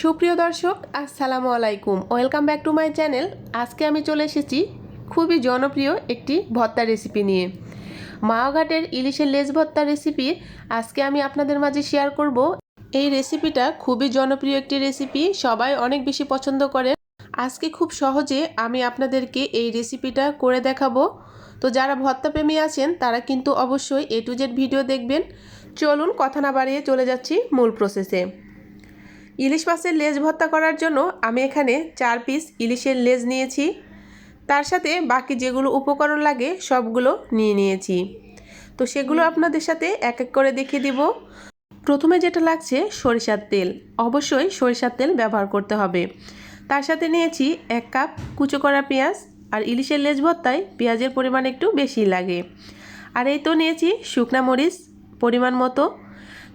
সুপ্রিয় দর্শক, আসসালামু আলাইকুম। Welcome back to my channel আজকে আমি চলে এসেছি খুবই জনপ্রিয় একটি ভর্তা রেসিপি নিয়ে। মাওঘাটের ইলিশের লেজ ভর্তা রেসিপি আজকে আমি আপনাদের মাঝে শেয়ার করব। এই রেসিপিটা খুবই জনপ্রিয় একটি রেসিপি সবাই অনেক বেশি পছন্দ করে। আজকে খুব সহজে আমি আপনাদেরকে এই রেসিপিটা করে দেখাবো। তো যারা ভর্তা প্রেমী আছেন, তারা কিন্তু অবশ্যই এ টু জেড ভিডিও দেখবেন। চলুন, কথা না বাড়িয়ে চলে যাচ্ছি মূল প্রসেসে ইলিশ মাছের লেজ ভর্তা করার জন্য আমি এখানে চার পিস ইলিশের লেজ নিয়েছি। তার সাথে বাকি যেগুলো উপকরণ লাগে সবগুলো নিয়ে নিয়েছি। তো সেগুলো আপনাদের সাথে এক এক করে দেখিয়ে দিব। প্রথমে যেটা লাগছে সরিষার তেল। অবশ্যই সরিষার তেল ব্যবহার করতে হবে। তার সাথে নিয়েছি এক কাপ কুচো করা পেঁয়াজ আর ইলিশের লেজ ভর্তায় পেঁয়াজের পরিমাণ একটু বেশি লাগে। আর এই তো নিয়েছি শুকনা মরিচ পরিমাণ মতো।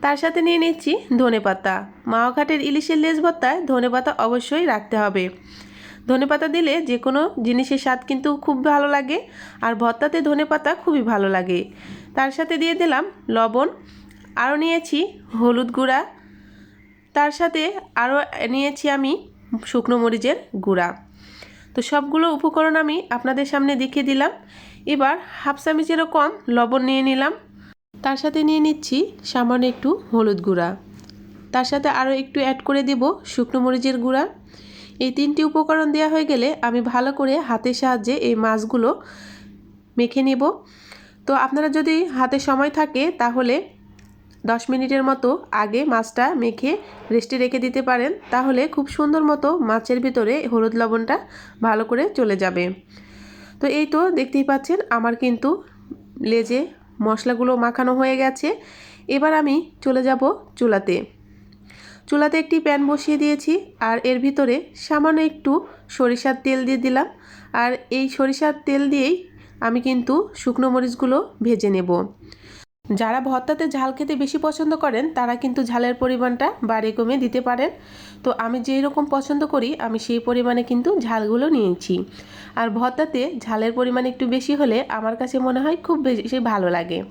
তার সাথে নিয়ে নিচ্ছি ধনে পাতা। মাওঘাটের ইলিশের লেজ ভর্তায় ধনে পাতা অবশ্যই রাখতে হবে। ধনে পাতা দিলে যে কোনো জিনিসের স্বাদ কিন্তু খুব ভালো লাগে আর ভর্তাতে ধনে পাতা খুবই ভালো লাগে। তার সাথে দিয়ে দিলাম লবণ। আরও নিয়েছি হলুদ গুঁড়া। তার সাথে আরও নিয়েছি আমি শুকনো মরিচের গুঁড়া। তো সবগুলো উপকরণ আমি আপনাদের সামনে দেখিয়ে দিলাম। এবার হাফ চামিচেরও কম লবণ নিয়ে নিলাম। তার সাথে নিয়ে নিচ্ছি সামান্য একটু হলুদ গুঁড়া। তার সাথে আরও একটু অ্যাড করে দেব শুকনো মরিচের গুঁড়া। এই তিনটি উপকরণ দেওয়া হয়ে গেলে আমি ভালো করে হাতের সাহায্যে এই মাছগুলো মেখে নেব। তো আপনারা যদি হাতে সময় থাকে তাহলে দশ মিনিটের মতো আগে মাছটা মেখে রেস্টে রেখে দিতে পারেন। তাহলে খুব সুন্দর মতো মাছের ভিতরে হলুদ লবণটা ভালো করে চলে যাবে। তো এই তো দেখতেই পাচ্ছেন, আমার কিন্তু লেজে মশলাগুলো মাখানো হয়ে গেছে। এবার আমি চলে যাব চুলাতে। চুলাতে একটি প্যান বসিয়ে দিয়েছি আর এর ভিতরে সামান্য একটু সরিষার তেল দিয়ে দিলাম। আর এই সরিষার তেল দিয়েই আমি কিন্তু শুকনো মরিচগুলো ভেজে নেব। যারা ভর্তাতে ঝাল খেতে বেশি পছন্দ করেন, তারা কিন্তু ঝালের পরিমাণটা বাড়িয়ে কমে দিতে পারেন। তো আমি যেই রকম পছন্দ করি, আমি সেই পরিমাণে কিন্তু ঝালগুলো নিয়েছি। আর ভর্তাতে ঝালের পরিমাণ একটু বেশি হলে আমার কাছে মনে হয় খুব বেশি ভালো লাগে।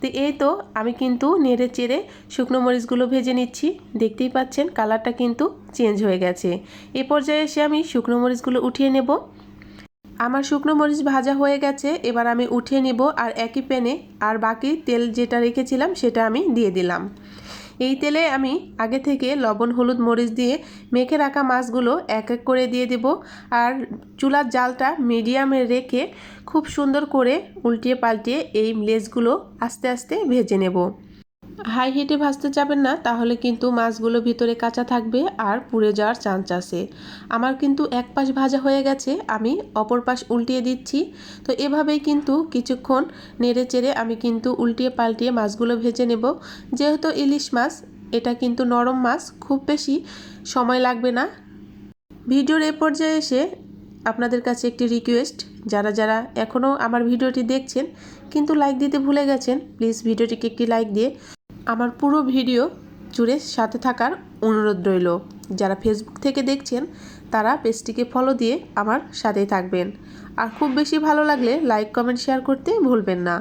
তো এই তো আমি কিন্তু নেড়ে চেড়ে শুকনো মরিচগুলো ভেজে নিচ্ছি। দেখতেই পাচ্ছেন, কালারটা কিন্তু চেঞ্জ হয়ে গেছে। এ পর্যায়ে এসে আমি শুকনো মরিচগুলো উঠিয়ে নেব। আমার শুকনো মরিচ ভাজা হয়ে গেছে, এবার আমি উঠিয়ে নিব আর একই প্যানে, আর বাকি তেল যেটা রেখেছিলাম সেটা আমি দিয়ে দিলাম। এই তেলে আমি আগে থেকে লবণ, হলুদ, মরিচ দিয়ে মেখে রাখা মাছগুলো এক এক করে দিয়ে দেব আর চুলার জালটা মিডিয়ামে রেখে খুব সুন্দর করে উল্টিয়ে পাল্টিয়ে এই লেজগুলো আস্তে আস্তে ভেজে নেব। হাই হিটে ভাজতে যাবেন না, তাহলে কিন্তু মাছগুলো ভিতরে কাঁচা থাকবে আর পুড়ে যাওয়ার চান্স আছে। আমার কিন্তু এক পাশ ভাজা হয়ে গেছে, আমি অপর পাশ উল্টিয়ে দিচ্ছি। তো এভাবেই কিন্তু কিছুক্ষণ নেড়ে চেড়ে আমি কিন্তু উল্টিয়ে পাল্টিয়ে মাছগুলো ভেজে নেব। যেহেতু ইলিশ মাছ, এটা কিন্তু নরম মাছ, খুব বেশি সময় লাগবে না। ভিডিওর এ পর্যায়ে এসে আপনাদের কাছে একটি রিকোয়েস্ট যারা যারা এখনও আমার ভিডিওটি দেখছেন, কিন্তু লাইক দিতে ভুলে গেছেন প্লিজ ভিডিওটিকে একটি লাইক দিয়ে আমার পুরো ভিডিও জুড়ে সাথে থাকার অনুরোধ রইল। যারা ফেসবুক থেকে দেখছেন, তারা পেজটিকে ফলো দিয়ে আমার সাথেই থাকবেন। আর খুব বেশি ভালো লাগলে লাইক কমেন্ট শেয়ার করতে ভুলবেন না।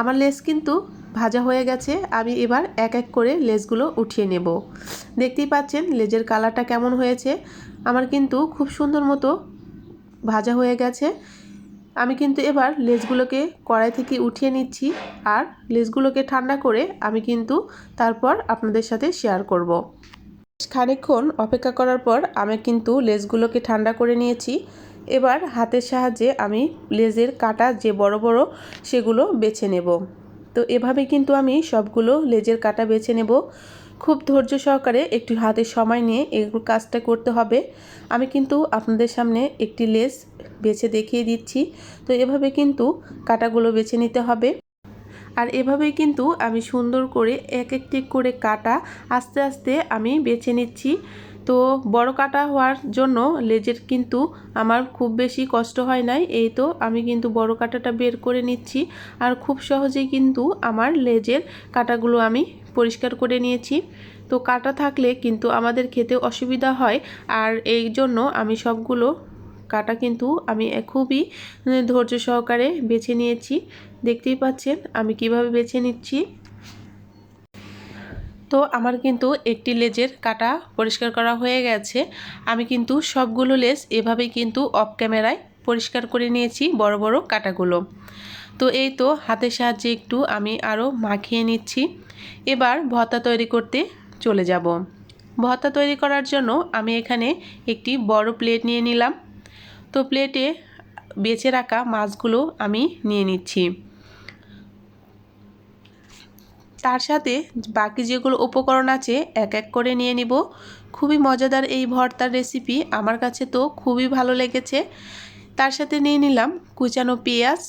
আমার লেস কিন্তু ভাজা হয়ে গেছে, আমি এবার এক এক করে লেজগুলো উঠিয়ে নেব। দেখতেই পাচ্ছেন লেজের কালারটা কেমন হয়েছে। আমার কিন্তু খুব সুন্দর মতো ভাজা হয়ে গেছে। আমি কিন্তু এবার লেজগুলোকে কড়াই থেকে উঠিয়ে নিচ্ছি আর লেজগুলোকে ঠান্ডা করে আমি কিন্তু তারপর আপনাদের সাথে শেয়ার করব। খানিকক্ষণ অপেক্ষা করার পর আমি কিন্তু লেজগুলোকে ঠান্ডা করে নিয়েছি। এবার হাতের সাহায্যে আমি লেজের কাটা যে বড় বড় সেগুলো বেছে নেব। তো এভাবে কিন্তু আমি সবগুলো লেজের কাটা বেছে নেব। খুব ধৈর্য সহকারে একটু হাতে সময় নিয়ে এগুলো কাজটা করতে হবে। আমি কিন্তু আপনাদের সামনে একটি লেস বেছে দেখিয়ে দিচ্ছি। তো এভাবে কিন্তু কাটাগুলো বেছে নিতে হবে। আর এভাবেই কিন্তু আমি সুন্দর করে এক একটি করে কাটা আস্তে আস্তে আমি বেছে নিচ্ছি। তো বড় কাটা হওয়ার জন্য লেজের কিন্তু আমার খুব বেশি কষ্ট হয় নাই। এই তো আমি কিন্তু বড় কাটাটা বের করে নিচ্ছি। আর খুব সহজেই কিন্তু আমার লেজের কাটাগুলো আমি পরিষ্কার করে নিয়েছি। তো কাটা থাকলে কিন্তু আমাদের খেতে অসুবিধা হয়। আর এই জন্য আমি সবগুলো কাটা কিন্তু আমি খুবই ধৈর্য সহকারে বেছে নিয়েছি। দেখতেই পাচ্ছেন আমি কীভাবে বেছে নিচ্ছি। তো আমার কিন্তু একটি লেজের কাটা পরিষ্কার করা হয়ে গেছে। আমি কিন্তু সবগুলো লেজ এভাবেই কিন্তু অফ ক্যামেরায় পরিষ্কার করে নিয়েছি বড় বড় কাটাগুলো। তো এই তো হাতের সাহায্যে একটু আমি আরও মাখিয়ে নিচ্ছি। এবার ভর্তা তৈরি করতে চলে যাব। ভর্তা তৈরি করার জন্য আমি এখানে একটি বড় প্লেট নিয়ে নিলাম। তো প্লেটে বেছে রাখা মাছগুলো আমি নিয়ে নিচ্ছি। তার সাথে বাকি যেগুলো উপকরণ আছে এক এক করে নিয়ে নিব। খুবই মজাদার এই ভর্তার রেসিপি আমার কাছে তো খুবই ভালো লেগেছে। তার সাথে নিয়ে নিলাম কুচানো পেঁয়াজ।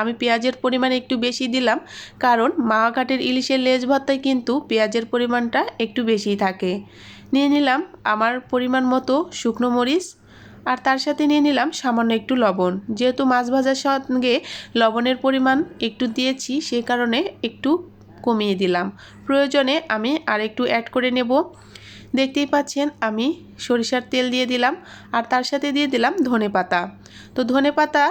আমি পেঁয়াজের পরিমাণ একটু বেশি দিলাম, কারণ মাওয়াঘাটের ইলিশের লেজ ভর্তায় কিন্তু পেঁয়াজের পরিমাণটা একটু বেশি থাকে। নিয়ে নিলাম আমার পরিমাণ মতো শুকনো মরিচ আর তার সাথে নিয়ে নিলাম সামান্য একটু লবণ। যেহেতু মাছ ভাজার সঙ্গে লবণের পরিমাণ একটু দিয়েছি, সে কারণে একটু কমিয়ে দিলাম। প্রয়োজনে আমি আর একটু অ্যাড করে নেব। দেখতেই পাচ্ছেন, আমি সরিষার তেল দিয়ে দিলাম আর তার সাথে দিয়ে দিলাম ধনে পাতা। তো ধনে পাতা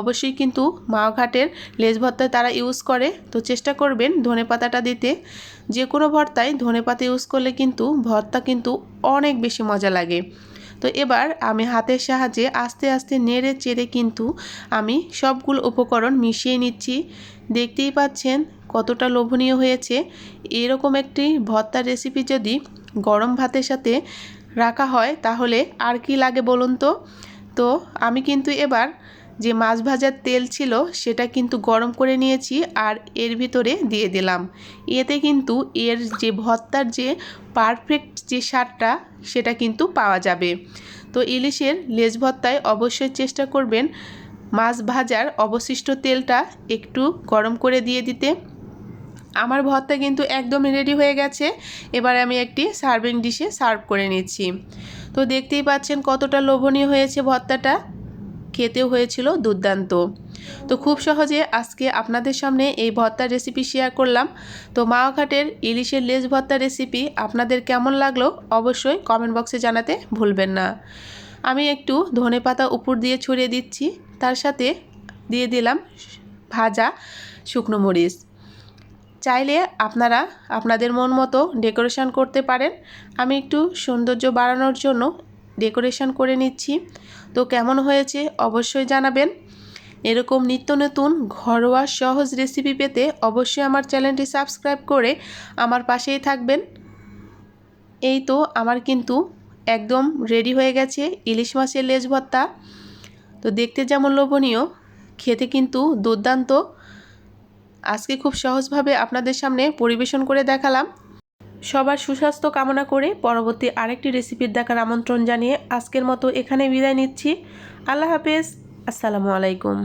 অবশ্যই কিন্তু মাওঘাটের লেজ ভর্তায় তারা ইউজ করে। তো চেষ্টা করবেন ধনে পাতাটা দিতে। যে কোনো ভর্তায় ধনে পাতা ইউজ করলে কিন্তু ভর্তা কিন্তু অনেক বেশি মজা লাগে। তো এবার আমি হাতের সাহায্যে আস্তে আস্তে নেড়ে চেড়ে কিন্তু আমি সবগুলো উপকরণ মিশিয়ে নিচ্ছি। দেখতেই পাচ্ছেন কতটা লোভনীয় হয়েছে। এরকম একটি ভর্তার রেসিপি যদি গরম ভাতের সাথে রাখা হয় তাহলে আর কি লাগে বলুন তো? তো আমি কিন্তু এবার যে মাছ ভাজার তেল ছিল সেটা কিন্তু গরম করে নিয়েছি আর এর ভিতরে দিয়ে দিলাম। এতে কিন্তু এর যে ভর্তার যে পারফেক্ট যে স্বাদটা, সেটা কিন্তু পাওয়া যাবে। তো ইলিশের লেজ ভর্তায় অবশ্যই চেষ্টা করবেন মাছ ভাজার অবশিষ্ট তেলটা একটু গরম করে দিয়ে দিতে। আমার ভর্তা কিন্তু একদমই রেডি হয়ে গেছে। এবার আমি একটি সার্ভিং ডিশে সার্ভ করে নিচ্ছি। তো দেখতেই পাচ্ছেন কতটা লোভনীয় হয়েছে ভর্তাটা। খেতেও হয়েছিল দুর্দান্ত। তো খুব সহজে আজকে আপনাদের সামনে এই ভর্তার রেসিপি শেয়ার করলাম। তো মাওঘাটের ইলিশের লেজ ভর্তার রেসিপি আপনাদের কেমন লাগল অবশ্যই কমেন্ট বক্সে জানাতে ভুলবেন না। আমি একটু ধনে পাতা উপর দিয়ে ছড়িয়ে দিচ্ছি, তার সাথে দিয়ে দিলাম ভাজা শুকনো মরিচ। চাইলে আপনারা আপনাদের মন মতো ডেকোরেশন করতে পারেন। আমি একটু সৌন্দর্য বাড়ানোর জন্য ডেকোরেশন করে নিচ্ছি। তো কেমন হয়েছে অবশ্যই জানাবেন। এরকম নিত্য নতুন, ঘরোয়া, সহজ রেসিপি পেতে অবশ্যই আমার চ্যানেলটি সাবস্ক্রাইব করে আমার পাশেই থাকবেন। এই তো আমার কিন্তু একদম রেডি হয়ে গেছে ইলিশ মাছের লেজ ভর্তা। তো দেখতে যেমন লোভনীয়, খেতে কিন্তু দুর্দান্ত। আজকে খুব সহজভাবে আপনাদের সামনে পরিবেশন করে দেখালাম। সবার সুস্বাস্থ্য কামনা করে পরবর্তী আরেকটি রেসিপির দেখার আমন্ত্রণ জানিয়ে আজকের মতো এখানে বিদায় নিচ্ছি। আল্লাহ হাফেজ। আসসালামু আলাইকুম।